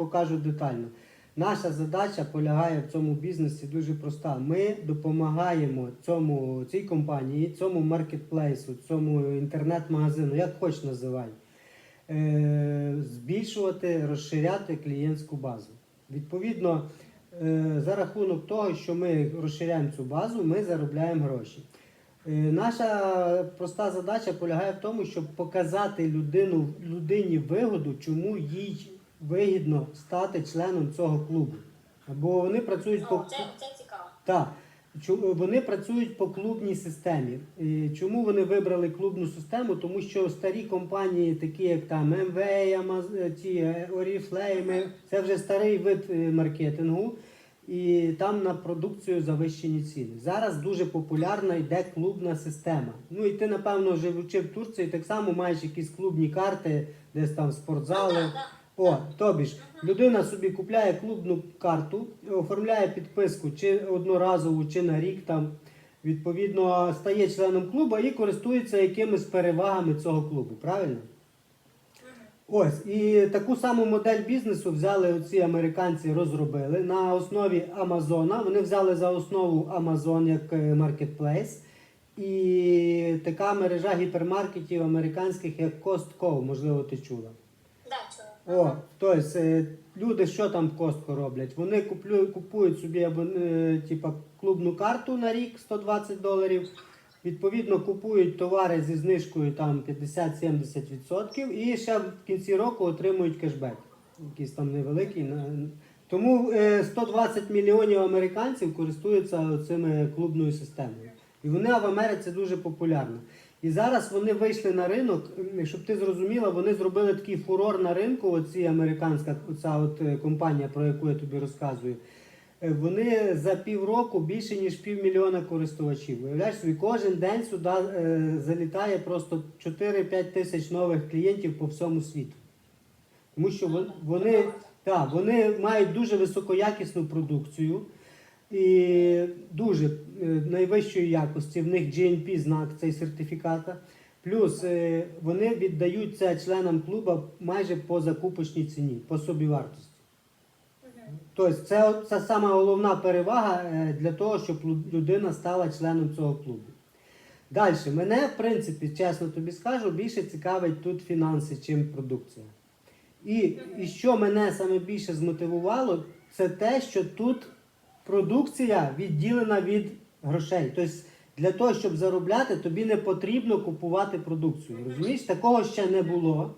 покажу детально. Наша задача полягає в цьому бізнесі дуже проста. Ми допомагаємо цьому, цій компанії, цьому маркетплейсу, цьому інтернет-магазину, як хоч називай, е, збільшувати, розширяти клієнтську базу. Відповідно, е, за рахунок того, що ми розширяємо цю базу, ми заробляємо гроші. Е, Наша проста задача полягає в тому, щоб показати людину, людині вигоду, чому їй вигідно стати членом цього клубу. Бо вони працюють по Ну, це, це цікаво. так, вони працюють по клубній системі. Чому вони вибрали клубну систему? Тому що старі компанії, такі як там МВ, е, ті е, Oriflame, це вже старий вид е, маркетингу. І там на продукцію завищені ціни. Зараз дуже популярна йде клубна система. Ну і ти, напевно, живучи в Турції, так само маєш якісь клубні карти, десь там спортзали. О, тобі ж, людина собі купляє клубну карту, оформляє підписку чи одноразову, чи на рік там. Відповідно, стає членом клубу і користується якимись перевагами цього клубу, правильно? Ось, і таку саму модель бізнесу взяли оці американці, розробили на основі Амазона. Вони взяли за основу Amazon як е, маркетплейс. І така мережа гіпермаркетів американських, як Costco, можливо, ти чула. О, тобто е, люди що там в Костко роблять? Вони куплю, купують собі або, е, типа, клубну карту на рік 120 доларів. Відповідно, купують товари зі знижкою там 50-70% і ще в кінці року отримують кешбек. Якийсь там невеликий. Тому е, 120 мільйонів американців користуються цими клубною системою. І вона в Америці дуже популярна. І зараз вони вийшли на ринок, щоб ти зрозуміла, вони зробили такий фурор на ринку, оці американська оця от е, компанія, про яку я тобі розказую. Е, Вони за півроку більше ніж півмільйона користувачів. Уявляєш собі, кожен день сюди е, залітає просто 4-5 тисяч нових клієнтів по всьому світу. Тому що вони, так, вони мають дуже високоякісну продукцію і дуже е, найвищої якості. В них GNP знак цей сертифіката. Плюс е, вони віддають це членам клуба майже по закупочній ціні, по собівартості. Тобто це, це сама головна перевага е, для того, щоб людина стала членом цього клубу. Далі, мене, в принципі, чесно тобі скажу, більше цікавить тут фінанси, чим продукція. І, і що мене саме більше змотивувало, це те, що тут продукція відділена від грошей. Тобто для того, щоб заробляти, тобі не потрібно купувати продукцію. Розумієш, такого ще не було.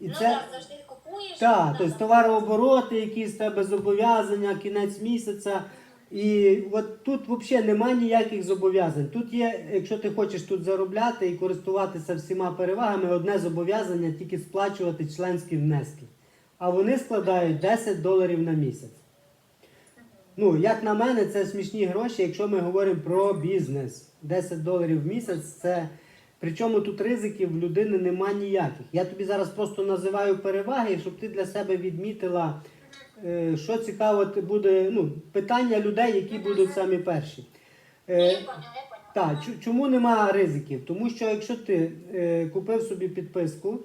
І ну це... так, завжди купуєш. Так, тобто товарообороти, якісь тебе зобов'язання, кінець місяця. І от тут взагалі немає ніяких зобов'язань. Тут є, якщо ти хочеш тут заробляти і користуватися всіма перевагами, одне зобов'язання тільки сплачувати членські внески. А вони складають 10 доларів на місяць. Ну, як на мене, це смішні гроші, якщо ми говоримо про бізнес. 10 доларів в місяць це. Причому тут ризиків в людини нема ніяких. Я тобі зараз просто називаю переваги, щоб ти для себе відмітила, е, що цікаво буде. Ну, питання людей, які будуть самі перші. Е, так, чому нема ризиків? Тому що якщо ти е, купив собі підписку,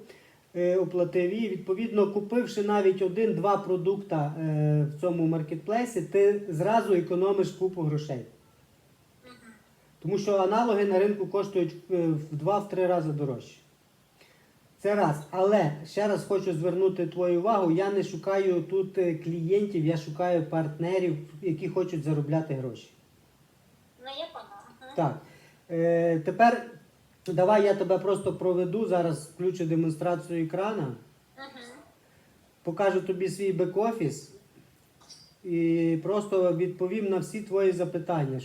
оплатив її, відповідно, купивши навіть один-два продукта е, в цьому маркетплейсі, ти зразу економиш купу грошей. Тому що аналоги на ринку коштують е, в 2-3 рази дорожче. Це раз. Але ще раз хочу звернути твою увагу, я не шукаю тут е, клієнтів, я шукаю партнерів, які хочуть заробляти гроші. Ну, я поняла. Так. Е, тепер давай я тебе просто проведу. Зараз включу демонстрацію екрана, Угу. покажу тобі свій бек-офіс і просто відповім на всі твої запитання.